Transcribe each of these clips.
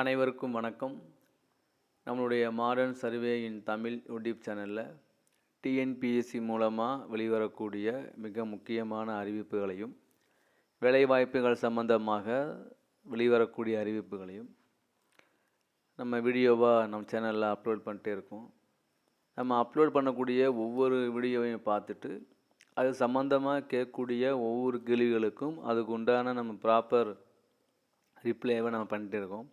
அனைவருக்கும் வணக்கம். நம்மளுடைய modern survey in Tamil YouTube சேனலில் டிஎன்பிஎஸ்சி மூலமாக வெளிவரக்கூடிய மிக முக்கியமான அறிவிப்புகளையும் வேலைவாய்ப்புகள் சம்பந்தமாக வெளிவரக்கூடிய அறிவிப்புகளையும் நம்ம வீடியோவாக நம்ம சேனலில் அப்லோட் பண்ணிட்டே இருக்கோம். நம்ம அப்லோட் பண்ணக்கூடிய ஒவ்வொரு வீடியோவையும் பார்த்துட்டு அது சம்மந்தமாக கேட்கக்கூடிய ஒவ்வொரு கேள்விகளுக்கும் அதுக்கு உண்டான நம்ம ப்ராப்பர் ரிப்ளைவை நம்ம பண்ணிகிட்டே இருக்கோம்.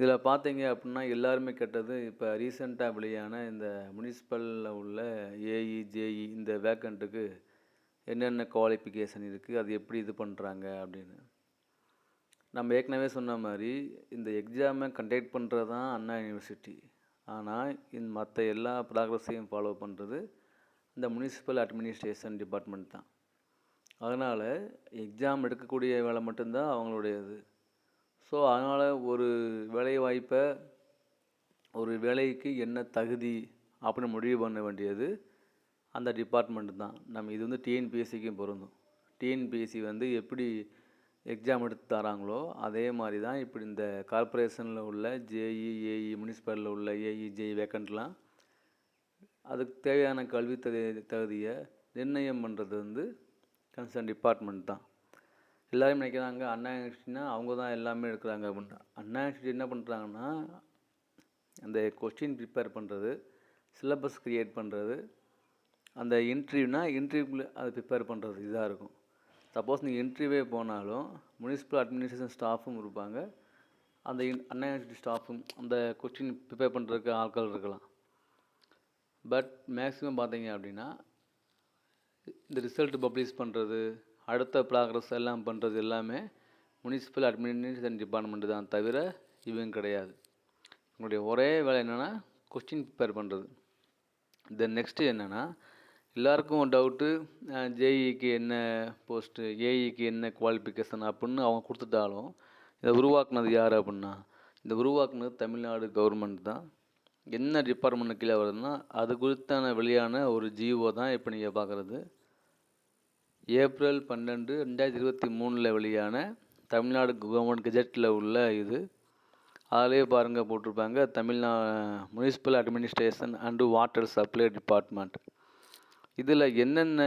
இதில் பார்த்தீங்க அப்படின்னா எல்லாருமே கேட்டது இப்போ ரீசெண்டாக வெளியான இந்த முனிசிபலில் உள்ள ஏஇ ஜேஇ இந்த வேக்கண்ட்டுக்கு என்னென்ன குவாலிஃபிகேஷன் இருக்குது அது எப்படி இது பண்ணுறாங்க அப்படின்னு. நம்ம ஏற்கனவே சொன்ன மாதிரி இந்த எக்ஸாமை கண்டக்ட் பண்ணுறது தான் அண்ணா யூனிவர்சிட்டி ஆனால் இந்த மற்ற எல்லா ப்ராக்ரஸையும் ஃபாலோ பண்ணுறது இந்த முனிசிபல் அட்மினிஸ்ட்ரேஷன் டிபார்ட்மெண்ட் தான். அதனால் எக்ஸாம் எடுக்கக்கூடிய வேலை மட்டும்தான் அவங்களுடையது. ஸோ அதனால் ஒரு வேலை வாய்ப்பை ஒரு வேலைக்கு என்ன தகுதி அப்படின்னு முடிவு பண்ண வேண்டியது அந்த டிபார்ட்மெண்ட் தான். நம்ம இது வந்து டிஎன்பிஎஸ்சிக்கும் பொருந்தும். டிஎன்பிஎஸ்சி வந்து எப்படி எக்ஸாம் எடுத்து தராங்களோ அதே மாதிரி தான் இப்படி இந்த கார்ப்பரேஷனில் உள்ள ஜேஇ ஏஇ முனிசிபலில் உள்ள ஏஇ ஜேஇ வேக்கண்ட்லாம் அதுக்கு தேவையான கல்வி தகுதியை நிர்ணயம் பண்ணுறது வந்து கன்சர்ன் டிபார்ட்மெண்ட் தான். எல்லோரும் நினைக்கிறாங்க அண்ணா யூனிவர்சிட்டினா அவங்க தான் எல்லாமே எடுக்கிறாங்க அப்படின்னு. அண்ணா யூனிவர்சிட்டி என்ன பண்ணுறாங்கன்னா அந்த கொஸ்டின் ப்ரிப்பேர் பண்ணுறது சிலபஸ் க்ரியேட் பண்ணுறது அந்த இன்டர்வியூனா இன்டர்வியூக்குள்ளே அதை ப்ரிப்பேர் பண்ணுறது இதாக இருக்கும். சப்போஸ் நீங்கள் இன்டர்வியூவே போனாலும் முனிசிபல் அட்மினிஸ்ட்ரேஷன் ஸ்டாஃபும் இருப்பாங்க. அந்த இன் அண்ணா யூனிவர்சிட்டி ஸ்டாஃபும் அந்த கொஸ்டின் ப்ரிப்பேர் பண்ணுறதுக்கு ஆட்கள் இருக்கலாம். பட் மேக்ஸிமம் பார்த்தீங்க அப்படின்னா இந்த ரிசல்ட் பப்ளிஷ் பண்ணுறது அடுத்த ப்ராக்ரஸ் எல்லாம் பண்ணுறது எல்லாமே முனிசிபல் அட்மினிஸ்ட்ரேஷன் டிபார்ட்மெண்ட்டு தான் தவிர இவங்க கிடையாது. உங்களுடைய ஒரே வேலை என்னென்னா கொஸ்டின் ப்ரிப்பேர் பண்ணுறது தென் நெக்ஸ்ட்டு என்னென்னா எல்லாருக்கும் டவுட்டு ஜேஇக்கு என்ன போஸ்ட்டு ஏஇக்கு என்ன குவாலிஃபிகேஷன் அப்படின்னு அவங்க கொடுத்துட்டாலும் இதை உருவாக்குனது யார் அப்படின்னா இந்த உருவாக்குனது தமிழ்நாடு கவர்மெண்ட் தான். என்ன டிபார்ட்மெண்ட் கீழே வருதுன்னா அது குறித்தான வெளியான ஒரு ஜிஓ தான் இப்போ நீங்கள் பார்க்குறது. ஏப்ரல் பன்னெண்டு ரெண்டாயிரத்தி இருபத்தி மூணில் வெளியான தமிழ்நாடு கவர்மெண்ட் கெஜெட்டில் உள்ள இது. அதிலே பாருங்கள் போட்டிருப்பாங்க. தமிழ்நா municipal administration and water supply department. இதில் என்னென்ன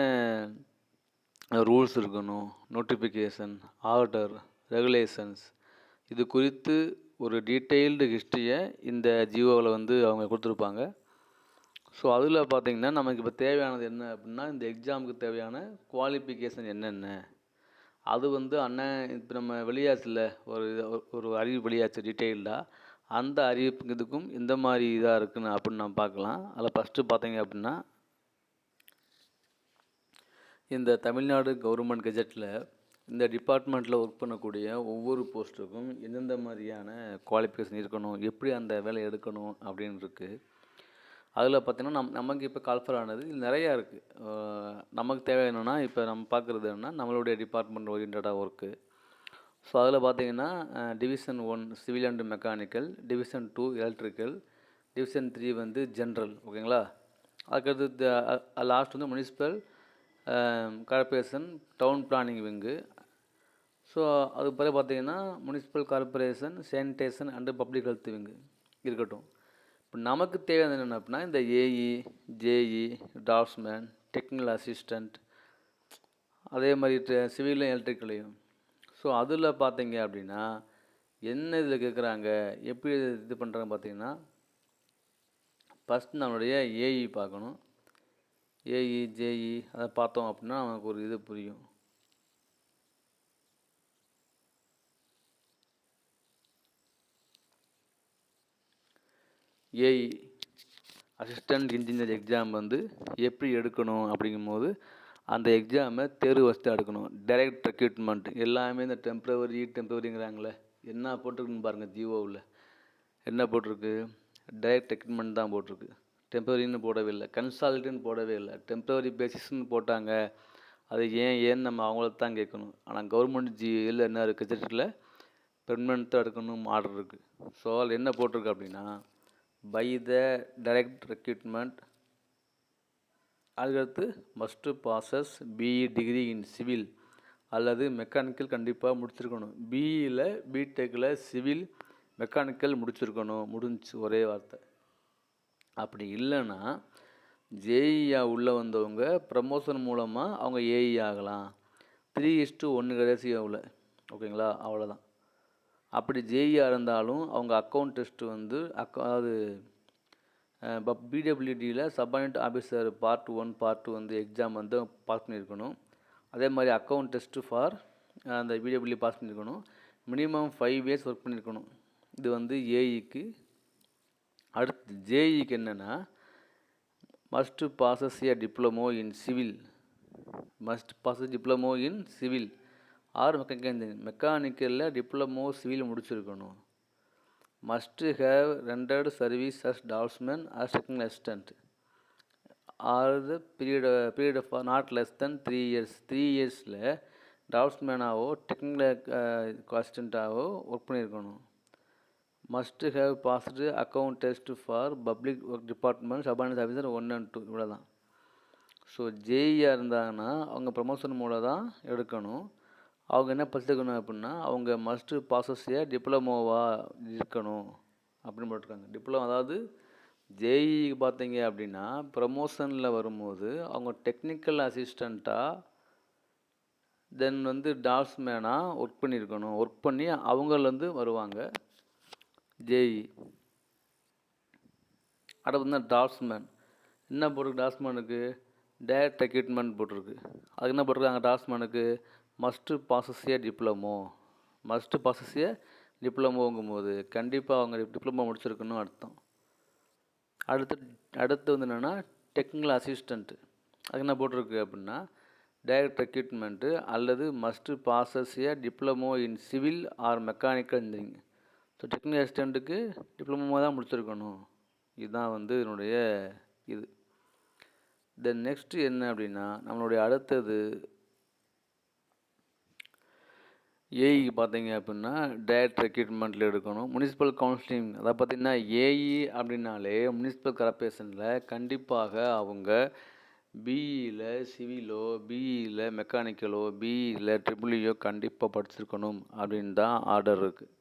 ரூல்ஸ் இருக்கணும்? Notification order regulations. இது குறித்து ஒரு டீட்டெயில்டு ஹிஸ்ட்ரியை இந்த ஜியோவில் வந்து அவங்க கொடுத்துருப்பாங்க. ஸோ அதில் பார்த்திங்கன்னா நமக்கு இப்போ தேவையானது என்ன அப்படின்னா இந்த எக்ஸாமுக்கு தேவையான குவாலிஃபிகேஷன் என்னென்ன? அது வந்து அண்ணன் இப்போ நம்ம வெளியாச்சுல ஒரு ஒரு அறிவு வெளியாச்சு டீட்டெயில்டாக அந்த அறிவிப்புக்கு எந்த மாதிரி இதாக இருக்குன்னு அப்படின்னு நம்ம பார்க்கலாம் அதில் ஃபஸ்ட்டு பார்த்தீங்க அப்படின்னா இந்த தமிழ்நாடு கவர்மெண்ட் கெஜெட்டில் இந்த டிபார்ட்மெண்ட்டில் ஒர்க் பண்ணக்கூடிய ஒவ்வொரு போஸ்ட்டுக்கும் எந்தெந்த மாதிரியான குவாலிஃபிகேஷன் இருக்கணும் எப்படி அந்த வேலை எடுக்கணும் அப்படின்னு இருக்குது அதில் பார்த்திங்கன்னா நம் நமக்கு இப்போ கால்ஃபர் ஆனது இது நிறையா இருக்குது நமக்கு தேவை என்னென்னா இப்போ நம்ம பார்க்குறது என்னென்னா நம்மளுடைய டிபார்ட்மெண்ட் ஓரியன்டாக ஒர்க்கு ஸோ அதில் பார்த்திங்கன்னா division one civil and mechanical division two electrical division three வந்து ஜென்ரல் ஓகேங்களா அதுக்கடுத்து லாஸ்ட் வந்து municipal corporation town planning wing so அது பிறகு பார்த்தீங்கன்னா municipal corporation sanitation and public health wing இருக்கட்டும். இப்போ நமக்கு தேவையானது என்னென்ன அப்படின்னா இந்த AE JE draughtsman technical assistant அதே மாதிரி சிவிலும் எலக்ட்ரிக்கலையும் ஸோ அதில் பார்த்தீங்க அப்படின்னா என்ன இதில் கேட்குறாங்க எப்படி இது பண்ணுறாங்க பார்த்தீங்கன்னா ஃபஸ்ட் நம்மளுடைய ஏஇ பார்க்கணும். ஏஇ ஜேஇ அதை பார்த்தோம் அப்படின்னா நமக்கு ஒரு இது புரியும். ஏஐ அசிஸ்டண்ட் இன்ஜினியர் எக்ஸாம் வந்து எப்படி எடுக்கணும் அப்படிங்கும்போது அந்த எக்ஸாமை தேர்வு வசதியாக எடுக்கணும். டைரக்ட் ரெக்ரூட்மெண்ட் எல்லாமே இந்த டெம்ப்ரவரி டெம்ப்ரவரிங்கிறாங்களே என்ன போட்டிருக்குன்னு பாருங்கள் ஜியோவில் என்ன போட்டிருக்கு? டைரக்ட் ரெக்ரூட்மெண்ட் தான் போட்டிருக்கு. டெம்ப்ரவரின்னு போடவே இல்லை. கன்சால்ட்டுன்னு போடவே இல்லை. டெம்ப்ரவரி பேசிஸ்ன்னு போட்டாங்க. அது ஏன் ஏன்னு நம்ம அவங்கள தான் கேட்கணும். ஆனால் கவர்மெண்ட் ஜியில் என்ன இருக்குது கெஜெட்டில் பெர்மனெண்ட்டாக எடுக்கணும் ஆர்டர் இருக்குது ஸோ அதில் என்ன போட்டிருக்கு அப்படின்னா பை த டைரக்ட் ரெக்ரூட்மெண்ட் அதுக்கடுத்து must possess BE degree in civil அல்லது மெக்கானிக்கல் கண்டிப்பாக முடிச்சிருக்கணும். பிஇயில் பிடெக்கில் சிவில் மெக்கானிக்கல் முடிச்சிருக்கணும். முடிஞ்சு ஒரே வார்த்தை. அப்படி இல்லைன்னா ஜேஇயா உள்ளே வந்தவங்க ப்ரமோஷன் மூலமாக அவங்க ஏஇ ஆகலாம். த்ரீ இஸ்ட்டு ஒன்று ரேசியோவில் ஓகேங்களா அவ்வளோதான் அப்படி ஜேஇஆர் இருந்தாலும் அவங்க அக்கௌண்ட் டெஸ்ட்டு வந்து அக்கௌ அதாவது இப்போ பிடபிள்யூடியில் subordinate officer part one part two வந்து எக்ஸாம் வந்து பாஸ் பண்ணியிருக்கணும். அதே மாதிரி அக்கௌண்ட் டெஸ்ட்டு ஃபார் அந்த பிடபிள்யூ பாஸ் பண்ணியிருக்கணும். மினிமம் ஃபைவ் இயர்ஸ் ஒர்க் பண்ணியிருக்கணும். இது வந்து ஏஇக்கு அடுத்து ஜேஇக்கு என்னென்னா must possess a diploma in civil must possess diploma in civil or mechanical மெக்கானிக்கலில் diploma civil முடிச்சிருக்கணும். Must have rendered service as draughtsman as technical assistant or the period period of not less than three years three இயர்ஸில் டால்ஸ்மேனாவோ technical அசிஸ்டண்ட்டாவோ work பண்ணியிருக்கணும் must have passed account test for public work department subordinate officer one and two இவ்வளோ தான் so ஜேஇயாக இருந்தாங்கன்னா அவங்க promotion மூலம் தான் எடுக்கணும். அவங்க என்ன படிச்சிருக்கணும் அப்படின்னா அவங்க மஸ்ட்டு பாசஸியாக டிப்ளமோவாக இருக்கணும் அப்படின்னு போட்டிருக்காங்க. டிப்ளமோ அதாவது ஜேஇ பார்த்தீங்க அப்படின்னா ப்ரமோஷனில் வரும்போது அவங்க டெக்னிக்கல் அசிஸ்டண்ட்டாக தென் வந்து டால்ஸ்மேனாக ஒர்க் பண்ணியிருக்கணும். ஒர்க் பண்ணி அவங்கலேருந்து வருவாங்க ஜேஇ அடுத்து வந்து டால்ஸ்மேன் என்ன போட்டிருக்கு டால்ஸ்மேனுக்கு டேரக்ட் ரெக்ரூட்மெண்ட் போட்டிருக்கு. அதுக்கு என்ன போட்டிருக்காங்க டால்ஸ்மேனுக்கு must possess a diploma must possess a டிப்ளமோங்கும் போது கண்டிப்பாக அவங்க டிப்ளமோ முடிச்சிருக்கணும் அர்த்தம். அடுத்து அடுத்து வந்து என்னென்னா டெக்னிக்கல் அசிஸ்டண்ட்டு அதுக்கு என்ன போட்டிருக்கு அப்படின்னா டைரக்ட் எக்யூப்மெண்ட்டு அல்லது must possess a diploma in civil or mechanical engineering so technical அசிஸ்டண்ட்டுக்கு diploma தான் முடிச்சிருக்கணும். இதுதான் வந்து என்னுடைய இது. தென் நெக்ஸ்ட்டு என்ன அப்படின்னா நம்மளுடைய அடுத்தது ஏஇக்கு பார்த்தீங்க அப்படின்னா டேரக்ட் ரெக்ரூட்மெண்ட்டில் எடுக்கணும். முனிசிபல் கவுன்சிலிங் அதை பார்த்தீங்கன்னா ஏஇ அப்படின்னாலே முனிசிபல் கார்பரேஷனில் கண்டிப்பாக அவங்க பிஇயில் சிவிலோ பிஇயில் மெக்கானிக்கலோ பிஇயில் ட்ரிபிள்இயோ கண்டிப்பாக படிச்சிருக்கணும் அப்படின்னு தான் ஆர்டர் இருக்குது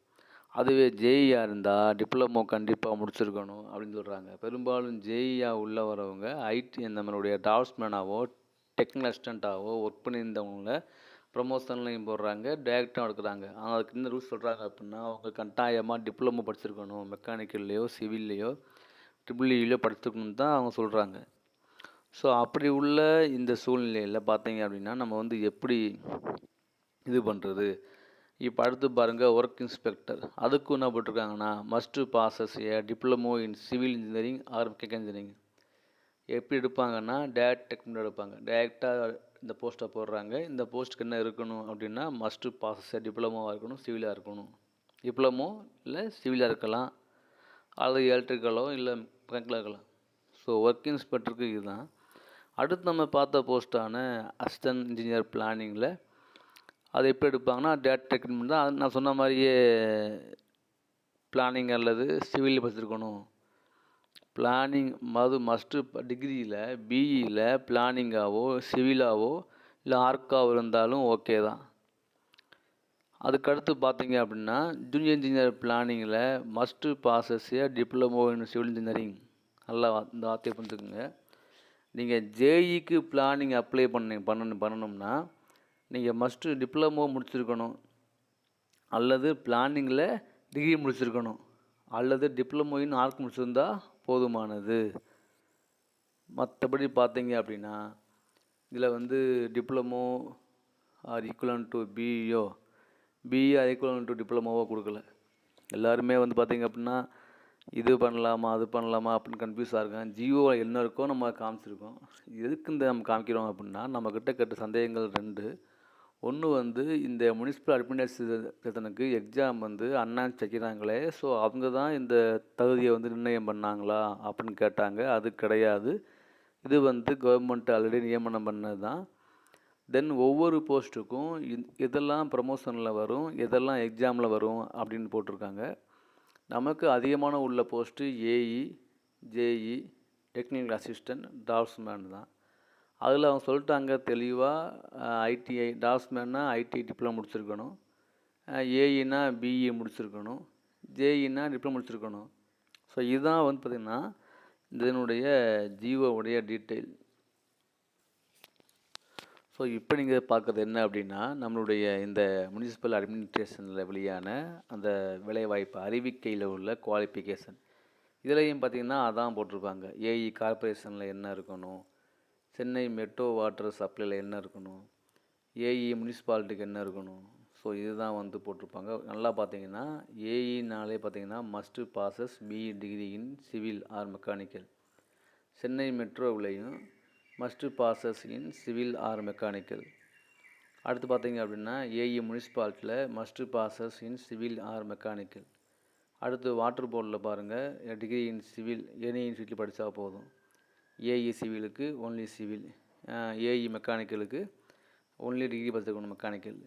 அதுவே ஜேஇயாக இருந்தால் டிப்ளமோ கண்டிப்பாக முடிச்சிருக்கணும் அப்படின்னு சொல்கிறாங்க பெரும்பாலும் ஜேஇயாக உள்ளே வரவங்க ஐடி நம்மளுடைய டால்ஸ்மேனாவோ டெக்னிக்கல் அசிஸ்டண்ட்டாவோ ஒர்க் பண்ணியிருந்தவங்கள ப்ரொமோஷன்லையும் போடுறாங்க டேரெக்டாக எடுக்கிறாங்க. ஆனால் அதுக்கு என்ன ரூல்ஸ் சொல்கிறாங்க அப்படின்னா அவங்க கட்டாயமாக டிப்ளமோ படிச்சிருக்கணும் மெக்கானிக்கல்லையோ சிவில்லையோ ட்ரிபிள்இலையோ படிச்சிருக்கணும் தான் அவங்க சொல்கிறாங்க ஸோ அப்படி உள்ள இந்த சூழ்நிலையில் பார்த்தீங்க அப்படின்னா நம்ம வந்து எப்படி இது பண்ணுறது இப்போ அடுத்து பாருங்கள் ஒர்க் இன்ஸ்பெக்டர் அதுக்கும் என்ன போட்டிருக்காங்கன்னா must possess a diploma in civil engineering or mechanical engineering எப்படி எடுப்பாங்கன்னா டேரக்ட் டெக்னிக் எடுப்பாங்க. டேரெக்டாக இந்த போஸ்ட்டை போடுறாங்க. இந்த போஸ்ட்டுக்கு என்ன இருக்கணும் அப்படின்னா மஸ்ட்டு பாசஸ் டிப்ளமோவாக இருக்கணும் சிவிலாக இருக்கணும். டிப்ளமோ இல்லை சிவிலாக இருக்கலாம். அல்லது எலக்ட்ரிக்கலோ இல்லை மெக்கானிக்கலாக இருக்கலாம். ஸோ ஒர்க் இன்ஸ்பெக்டருக்கு இதுதான். அடுத்து நம்ம பார்த்த போஸ்ட்டான அசிஸ்டன்ட் இன்ஜினியர் பிளானிங்கில் அதை எப்படி எடுப்பாங்கன்னா டேட் டெக்னிக் தான். அது நான் சொன்ன மாதிரியே பிளானிங் அல்லது சிவில் படிச்சிருக்கணும் பிளானிங் மது மஸ்ட்டு டிகிரியில் பிஇயில் பிளானிங்காவோ சிவிலாவோ இல்லை ஆர்க்காவோ இருந்தாலும் ஓகே தான். அதுக்கடுத்து பார்த்தீங்க அப்படின்னா junior engineer பிளானிங்கில் must possess diploma in civil engineering நல்லா இந்த வார்த்தையை புரிஞ்சுக்குங்க. நீங்கள் ஜேஇக்கு பிளானிங் அப்ளை பண்ணி பண்ணணும் பண்ணணும்னா நீங்கள் மஸ்ட்டு டிப்ளமோ முடிச்சிருக்கணும். அல்லது பிளானிங்கில் டிகிரி முடிச்சிருக்கணும். அல்லது டிப்ளமோ இன் ஆர்க் முடிச்சிருந்தால் போதுமானது. மற்றபடி பார்த்தீங்க அப்படின்னா இதில் வந்து diploma or equivalent to BE or BE or equivalent to டிப்ளமோவோ கொடுக்கல. எல்லாருமே வந்து பார்த்தீங்க அப்படின்னா இது பண்ணலாமா அது பண்ணலாமா அப்படின்னு கன்ஃபியூஸாக இருக்கான் ஜியோ என்ன இருக்கோ நம்ம காமிச்சிருக்கோம். எதுக்கு இந்த நம்ம காமிக்கிறோம் அப்படின்னா நம்மக்கிட்ட கேட்ட சந்தேகங்கள் ரெண்டு. ஒன்று வந்து இந்த முனிசிபல் அட்மினிஸ்ட்ரேஷனுக்கு எக்ஸாம் வந்து அண்ணாச்சி வைக்கிறாங்களே ஸோ அவங்க தான் இந்த தகுதியை வந்து நிர்ணயம் பண்ணாங்களா அப்படின்னு கேட்டாங்க. அது கிடையாது. இது வந்து கவர்மெண்ட் ஆல்ரெடி நியமனம் பண்ணது தான் தென் ஒவ்வொரு போஸ்ட்டுக்கும் இதெல்லாம் ப்ரமோஷனில் வரும் எதெல்லாம் எக்ஸாமில் வரும் அப்படின்னு போட்டிருக்காங்க. நமக்கு அதிகமான உள்ள post AE JE technical assistant draughtsman தான். அதில் அவங்க சொல்லிட்டாங்க தெளிவாக ஐடிஐ டாஸ்மேன்னா ஐடி டிப்ளமோ முடிச்சிருக்கணும். ஏஇனா பிஇ முடிச்சிருக்கணும். ஜேஇனா டிப்ளமோ முடிச்சிருக்கணும். ஸோ இதுதான் வந்து பார்த்திங்கன்னா இதனுடைய ஜீவோவுடைய டீட்டெயில் ஸோ இப்போ நீங்கள் பார்க்குறது என்ன அப்படின்னா நம்மளுடைய இந்த முனிசிபல் அட்மினிஸ்ட்ரேஷனில் வெளியான அந்த வேலைவாய்ப்பு அறிவிக்கையில் உள்ள குவாலிஃபிகேஷன் இதுலேயும் பார்த்தீங்கன்னா அதான் போட்டிருப்பாங்க ஏஇ கார்ப்பரேஷனில் என்ன இருக்கணும்? சென்னை மெட்ரோ வாட்டர் சப்ளையில் என்ன இருக்கணும்? ஏஇ முனிசிபாலிட்டிக்கு என்ன இருக்கணும்? ஸோ இதுதான் வந்து போட்டிருப்பாங்க. நல்லா பார்த்தீங்கன்னா ஏஇனாலே பார்த்தீங்கன்னா must possess BE degree in civil or mechanical Chennai மெட்ரோவிலையும் must possess in civil or mechanical அடுத்து பார்த்தீங்க அப்படின்னா AE முனிசிபாலிட்டியில் must possess in civil or mechanical அடுத்து வாட்டர் போர்டில் பாருங்கள் டிகிரி இன் சிவில் எனி இன்ஸ்டியூட்டில் படித்தா போதும். ஏஇ சிவிலுக்கு ஒன்லி சிவில் ஏஇ மெக்கானிக்கலுக்கு ஒன்லி டிகிரி படிச்சிருக்கணும் மெக்கானிக்கல்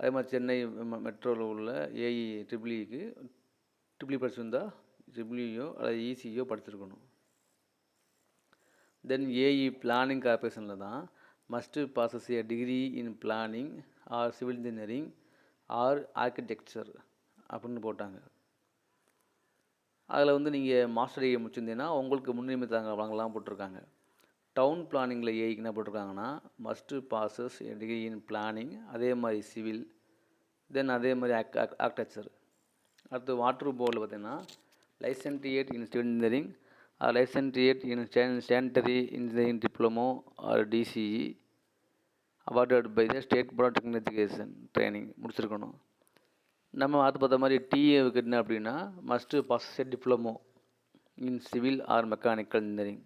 அதே மாதிரி சென்னை மெட்ரோவில் உள்ள ஏஇ ட்ரிபிளிக்கு ட்ரிபிளி படிச்சிருந்தா ட்ரிபிளியோ e அல்லது இசியோ படிச்சிருக்கணும். தென் ஏஇ பிளானிங் கார்பரேஷனில் தான் must possess a degree in planning or civil engineering or architecture அப்படின்னு போட்டாங்க. அதில் வந்து நீங்கள் மாஸ்டர் டிகிரி முடிச்சிருந்தீங்கன்னா உங்களுக்கு முன்னுரிமை தாங்க வழங்கலாம் போட்டிருக்காங்க. டவுன் பிளானிங்கில் ஏஐக்கு என்ன போட்டிருக்காங்கன்னா must possess degree in planning அதே மாதிரி சிவில் தென் அதே மாதிரி ஆக் ஆர்கிடெக்சர் அடுத்து வாட்டர் போர்டில் பார்த்தீங்கன்னா licentiate in civil engineering or licentiate in sanitary engineering diploma or DCE awarded by the state board technical education training முடிச்சிருக்கணும். நம்ம அது பார்த்த மாதிரி டிஏ என்ன அப்படின்னா must pass diploma in civil or mechanical engineering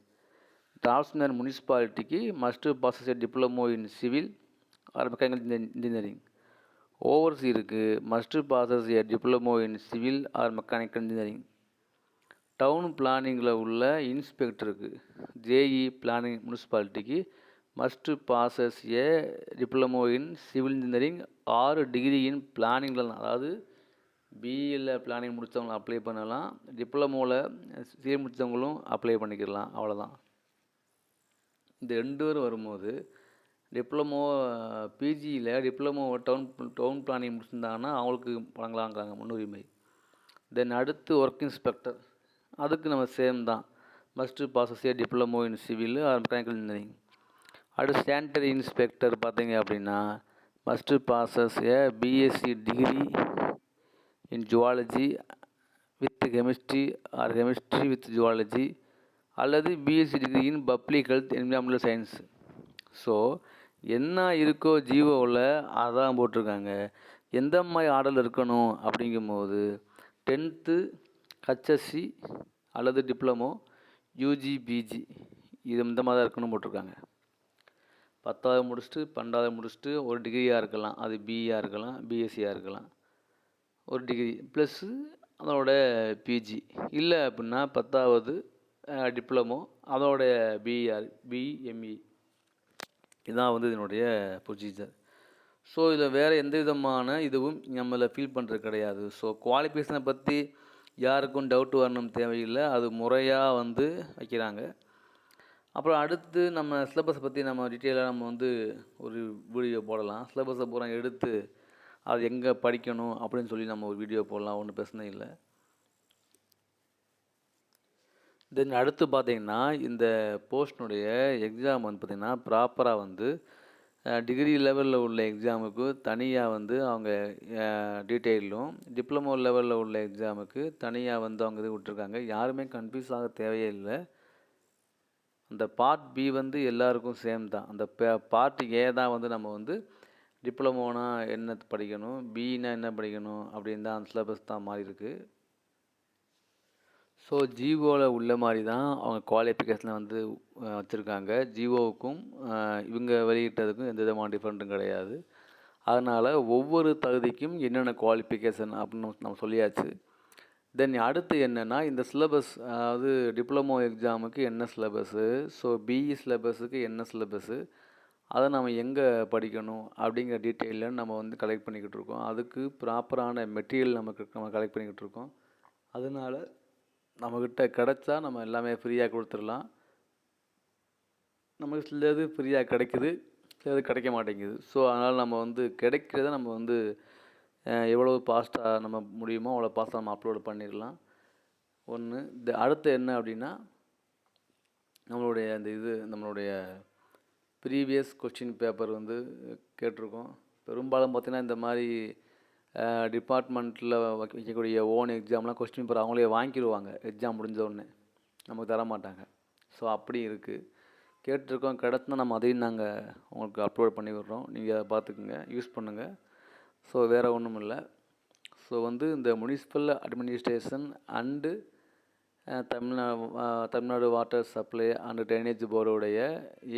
draughtsman முனிசிபாலிட்டிக்கு must pass diploma in civil or mechanical engineering ஓவர்சீருக்கு must possess a diploma in civil or mechanical engineering town பிளானிங்கில் உள்ள இன்ஸ்பெக்டருக்கு JE planning முனிசிபாலிட்டிக்கு must possess a diploma in civil engineering or degree in பிளானிங்கில் அதாவது பிஇயில் planning முடித்தவங்களும் apply பண்ணலாம். டிப்ளமோவில் CA முடித்தவங்களும் apply பண்ணிக்கலாம். அவ்வளோதான் இந்த ரெண்டு பேரும் வரும்போது டிப்ளமோ பிஜியில் டிப்ளமோ டவுன் டவுன் பிளானிங் முடிச்சிருந்தாங்கன்னா அவங்களுக்கு வழங்கலாங்கிறாங்க முன்னுரிமை. தென் அடுத்து ஒர்க் இன்ஸ்பெக்டர் அதுக்கு நம்ம சேம் தான். Must possess a diploma in civil or mechanical engineering அடுத்து சானிட்டரி இன்ஸ்பெக்டர் பார்த்தீங்க அப்படின்னா must possess a BSc degree in zoology with chemistry or chemistry with zoology அல்லது BSc degree in public health environmental science so என்ன இருக்கோ ஜீவோவில் அதான் போட்டிருக்காங்க. எந்த மாதிரி ஆடல் இருக்கணும் அப்படிங்கும்போது டென்த்து ஹச்எஸ்சி அல்லது டிப்ளமோ யூஜி பிஜி இது இந்த மாதிரி தான் இருக்கணும் போட்டிருக்காங்க. பத்தாவது முடிச்சுட்டு பன்னெண்டாவது முடிச்சுட்டு ஒரு டிகிரியாக இருக்கலாம். அது பிஇயாக இருக்கலாம் பிஎஸ்சியாக இருக்கலாம். ஒரு டிகிரி ப்ளஸ்ஸு அதோட பிஜி இல்லை அப்படின்னா பத்தாவது டிப்ளமோ அதோட பிஆர் பிஎம்இ இதுதான் வந்து இதனுடைய ப்ரொசீஜர் ஸோ இதில் வேறு எந்த விதமான இதுவும் நம்மளை ஃபீல் பண்ணுறது கிடையாது. ஸோ குவாலிஃபிகேஷனை பற்றி யாருக்கும் டவுட் வரணும் தேவையில்லை. அது முறையாக வந்து வைக்கிறாங்க. அப்புறம் அடுத்து நம்ம சிலபஸை பற்றி நம்ம டீட்டெயிலாக நம்ம வந்து ஒரு வீடியோ போடலாம். சிலபஸை பூரா எடுத்து அது எங்கே படிக்கணும் அப்படின்னு சொல்லி நம்ம ஒரு வீடியோ போடலாம். ஒன்றும் பிரச்சனை இல்லை. தென் அடுத்து பார்த்திங்கன்னா இந்த போஸ்டினுடைய எக்ஸாம் வந்து பார்த்திங்கன்னா ப்ராப்பராக வந்து டிகிரி லெவலில் உள்ள எக்ஸாமுக்கு தனியாக வந்து அவங்க டீட்டெயிலும் டிப்ளமோ லெவலில் உள்ள எக்ஸாமுக்கு தனியாக வந்து அவங்க இது விட்ருக்காங்க யாருமே கன்ஃபியூஸ் ஆக தேவையே இல்லை. அந்த பார்ட் பி வந்து எல்லாருக்கும் சேம் தான். அந்த பார்ட் ஏ தான் வந்து நம்ம வந்து டிப்ளமோனா என்ன படிக்கணும் பின்னா என்ன படிக்கணும் அப்படின்னு தான் அந்த சிலபஸ் தான் மாறி இருக்குது ஸோ ஜிஓவில் உள்ள மாதிரி தான் அவங்க குவாலிஃபிகேஷனை வந்து வச்சுருக்காங்க. ஜிஓவுக்கும் இவங்க வெளியிட்டதுக்கும் எந்த விதமான டிஃப்ரெண்ட்டும் கிடையாது. அதனால் ஒவ்வொரு தகுதிக்கும் என்னென்ன குவாலிஃபிகேஷன் அப்படின்னு நம்ம சொல்லியாச்சு. தென் அடுத்து என்னென்னா இந்த சிலபஸ் அதாவது டிப்ளமோ எக்ஸாமுக்கு என்ன சிலபஸ்ஸு ஸோ பிஇ சிலபஸுக்கு என்ன சிலபஸ்ஸு அதை நம்ம எங்கே படிக்கணும் அப்படிங்கிற டீட்டெயிலில் நம்ம வந்து கலெக்ட் பண்ணிக்கிட்டு இருக்கோம். அதுக்கு ப்ராப்பரான மெட்டீரியல் நமக்கு நம்ம கலெக்ட் பண்ணிக்கிட்டு இருக்கோம். அதனால் நம்மக்கிட்ட கிடச்சா நம்ம எல்லாமே ஃப்ரீயாக கொடுத்துடலாம். நமக்கு சிலது ஃப்ரீயாக கிடைக்குது சிலது கிடைக்க மாட்டேங்குது. ஸோ அதனால் நம்ம வந்து கிடைக்கிறத நம்ம வந்து எவ்வளோ பாஸ்ட்டாக நம்ம முடியுமோ அவ்வளோ பாஸ்ட்டாக நம்ம அப்லோடு பண்ணிடலாம். ஒன்று இந்த அடுத்து என்ன அப்படின்னா நம்மளுடைய அந்த இது நம்மளுடைய ப்ரீவியஸ் கொஸ்டின் பேப்பர் வந்து கேட்டிருக்கோம். பெரும்பாலும் பார்த்திங்கன்னா இந்த மாதிரி டிபார்ட்மெண்ட்டில் வைக்கக்கூடிய ஓன் எக்ஸாம்லாம் கொஸ்டின் பேப்பர் அவங்களே வாங்கிடுவாங்க எக்ஸாம் முடிஞ்ச உடனே. நமக்கு தர மாட்டாங்க. ஸோ அப்படி இருக்குது கேட்டிருக்கோம். கிடச்சினா நம்ம அதையும் நாங்கள் உங்களுக்கு அப்லோட் பண்ணி விடுறோம். நீங்கள் அதை பார்த்துக்குங்க. யூஸ் பண்ணுங்கள் ஸோ வேறு ஒன்றும் இல்லை. ஸோ வந்து இந்த municipal administration and Tamil Nadu Tamil Nadu water supply and drainage போர்டுடைய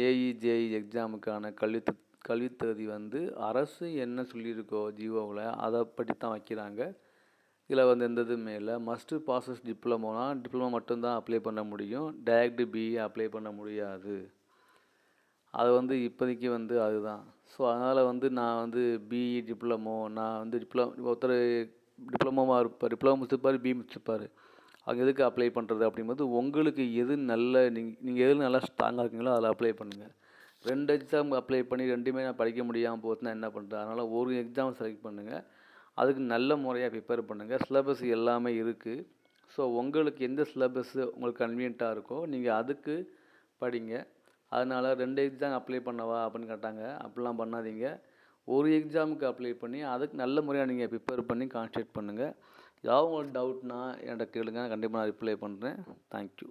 AE JE எக்ஸாமுக்கான கல்வி கல்வித்தகுதி வந்து அரசு என்ன சொல்லியிருக்கோ ஜியோவில் அதை படி தான் வைக்கிறாங்க. இதில் வந்து எந்த இதுவுமே இல்லை. மஸ்ட்டு பாசஸ் டிப்ளமோனா டிப்ளமோ மட்டும்தான் அப்ளை பண்ண முடியும். டேரக்ட் பிஇ அப்ளை பண்ண முடியாது. அது வந்து இப்போதைக்கு வந்து அதுதான். ஸோ அதனால் வந்து நான் வந்து பிஇ டிப்ளமோ நான் வந்து டிப்ளமோ ஒருத்தர் டிப்ளமோவாக இருப்பார் டிப்ளமோ முடிச்சிருப்பார் பிஇ முடிச்சிருப்பார். அங்கே எதுக்கு அப்ளை பண்ணுறது அப்படிங்கும்போது உங்களுக்கு எது நல்ல நீங்கள் நீங்கள் எது நல்லா ஸ்ட்ராங்காக இருக்கீங்களோ அதில் அப்ளை பண்ணுங்கள் ரெண்டு எக்ஸாம் அப்ளை பண்ணி ரெண்டுமே நான் படிக்க முடியாமல் போச்சுன்னா என்ன பண்ணுறது அதனால் ஒரு எக்ஸாம் செலக்ட் பண்ணுங்கள் அதுக்கு நல்ல முறையாக ப்ரிப்பேர் பண்ணுங்கள் சிலபஸ் எல்லாமே இருக்குது ஸோ உங்களுக்கு எந்த சிலபஸ்ஸு உங்களுக்கு கன்வீனியண்ட்டாக இருக்கோ நீங்கள் அதுக்கு படிங்க. அதனால் ரெண்டு எக்ஸாம் அப்ளை பண்ணவா அப்படின்னு கேட்டாங்க. அப்படிலாம் பண்ணாதீங்க. ஒரு எக்ஸாமுக்கு அப்ளை பண்ணி அதுக்கு நல்ல முறையாக நீங்கள் ப்ரிப்பேர் பண்ணி கான்சன்ட்ரேட் பண்ணுங்கள் ஏதாவது உங்களுக்கு டவுட்னா என்கிட்ட கேளுங்க. கண்டிப்பாக நான் ரிப்ளை பண்ணுறேன் தேங்க்யூ